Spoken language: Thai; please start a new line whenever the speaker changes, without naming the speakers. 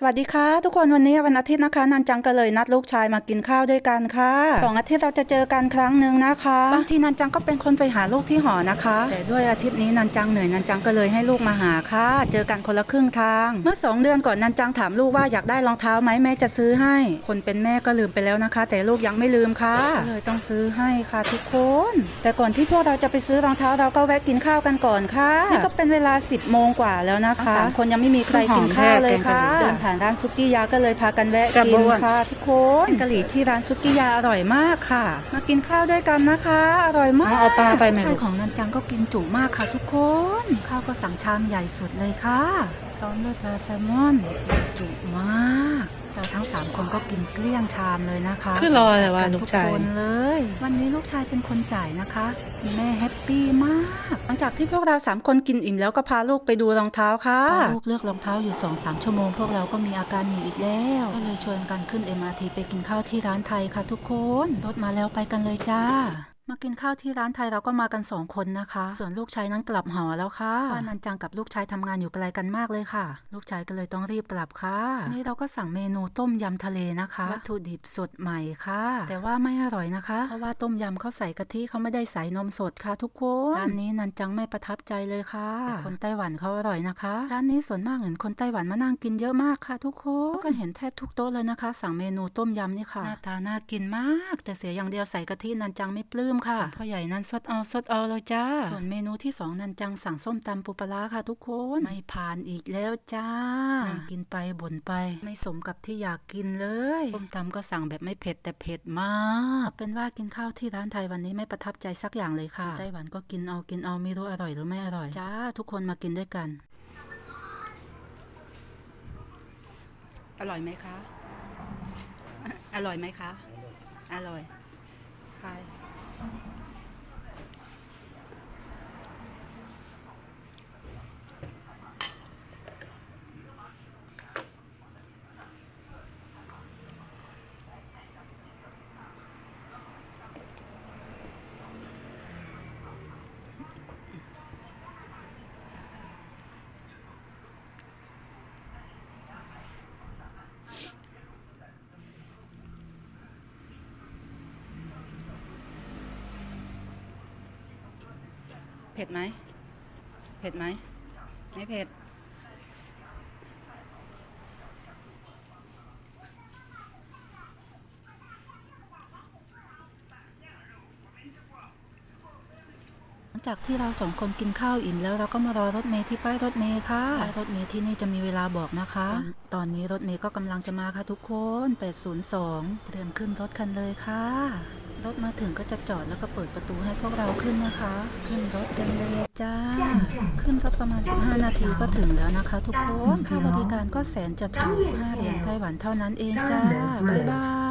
สวัสดีค่ะ ทุกคนวันนี้วันอาทิตย์นะคะนันจังก็เลยนัดลูกชายมากินข้าวด้วยกันค่ะสองอาทิตย์เราจะเจอกันครั้งหนึ่งนะคะบางทีนันจังก็เป็นคนไปหาลูกที่หอนะคะ แต่ด้วยอาทิตย์นี้นันจังเหนื่อยนันจังก็เลยให้ลูกมาหาค่ะ เจอกันคนละครึ่งทาง เมื่อสองเดือนก่อนนันจังถามลูกว่าอยากได้รองเท้าไหมแม่จะซื้อให้ คนเป็นแม่ก็ลืมไปแล้วนะคะ แต่ลูกยังไม่ลืมค่ะก็เลยต้องซื้อให้ค่ะทุกคน แต่ก่อนที่พวกเราจะไปซื้อรองเท้าเราก็แวะกินข้าวกันก่อนค่ะนี่ก็เป็นเวลา 10โมงกว่าแล้วนะคะสามคนยังไม่มีใครกินข้าวเลยค่ะเดินผ่านร้านซุกี้ยาก็เลยพากันแวะ
จับ
กิน
บ้วน
ค่ะทุกคนกะหรี่ที่ร้านซุกี้ยาอร่อยมากค่ะ มากินข้าวด้วยกันนะคะ อร่อยมาก
เอาปลาไปไหม
ใช่ของนันจังก็กินจุมากค่ะทุกคน ข้าวก็สั่งชามใหญ่สุดเลยค่ะ พร้อมด้วยปลาแซลมอนกินจุมากเราทั้งสามคนก็กินเกลี้ยงชามเลยนะคะ
คือรอเลยว่า
จัดน
ลูกชาย
ทุคนเลย วันนี้ลูกชายเป็นคนจ่ายนะคะคุณแม่แฮปปี้มาก หลังจากที่พวกเราสามคนกินอิ่มแล้วก็พาลูกไปดูรองเท้าค่ะพาลูกเลือกรองเท้าอยู่2อสามชั่วโมงพวกเราก็มีอาการหิวอีกแล้ว ก็เลยชวนกันขึ้น MRT ไปกินข้าวที่ร้านไทยค่ะทุกคนรถมาแล้วไปกันเลยจ้า มากินข้าวที่ร้านไทยเราก็มากันสองคนนะคะ ส่วนลูกชายนั้นกลับหอแล้วค่ะว่านันจังกับลูกชายทำงานอยู่ไกลกันมากเลยค่ะ ลูกชายก็เลยต้องรีบกลับค่ะ นี่เราก็สั่งเมนูต้มยำทะเลนะคะ วัตถุดิบสดใหม่ค่ะ แต่ว่าไม่อร่อยนะคะ เพราะว่าต้มยำเขาใส่กะทิเขาไม่ได้ใส่นมสดค่ะทุกคนร้านนี้นันจังไม่ประทับใจเลยค่ะแต่คนไต้หวันเขาอร่อยนะคะร้านนี้ส่วนมากเห็นคนไต้หวันมานั่งกินเยอะมากค่ะ ทุกคนก็เห็นแทบทุกโต๊ะเลยนะคะ สั่งเมนูต้มยำนี่ค่ะหน้าตาน่ากินมาก แต่เสียอย่างเดียวใส่กะทินันจังไม่ปลื้มค่ะพ่อใหญ่นั้นสดเอาสดเอาเลยจ้า ส่วนเมนูที่สองนันจังสั่งส้มตำปูปลาร้าค่ะทุกคน ไม่ผ่านอีกแล้วจ้านั่งกินไปบ่นไป ไม่สมกับที่อยากกินเลยส้มตำก็สั่งแบบไม่เผ็ดแต่เผ็ดมาก เป็นว่ากินข้าวที่ร้านไทยวันนี้ไม่ประทับใจสักอย่างเลยค่ะไต้หวันก็กินเอากินเอาไม่รู้อร่อยหรือไม่อร่อยจ้า ทุกคนมากินด้วยกัน อร่อยไหมคะ อร่อยไหมคะ อร่อยใคร เผ็ดไหม เผ็ดไหม ไม่เผ็ด หลังจากที่เราสองคนกินข้าวอิ่มแล้วเราก็มารอรถเมล์ที่ป้ายรถเมล์ค่ะ ป้ายรถเมล์ที่นี่จะมีเวลาบอกนะคะ ตอนนี้รถเมล์ก็กำลังจะมาค่ะทุกคน 802 เตรียมขึ้นรถกันเลยค่ะ รถมาถึงก็จะจอดแล้วก็เปิดประตูให้พวกเราขึ้นนะคะ ขึ้นรถกันเลยจ้า ขึ้นรถประมาณ 15 นาทีก็ถึงแล้วนะคะ ทุกคน ค่าบริการก็แสนจะถูก5เหรียญไต้หวันเท่านั้นเองจ้า บ๊ายบาย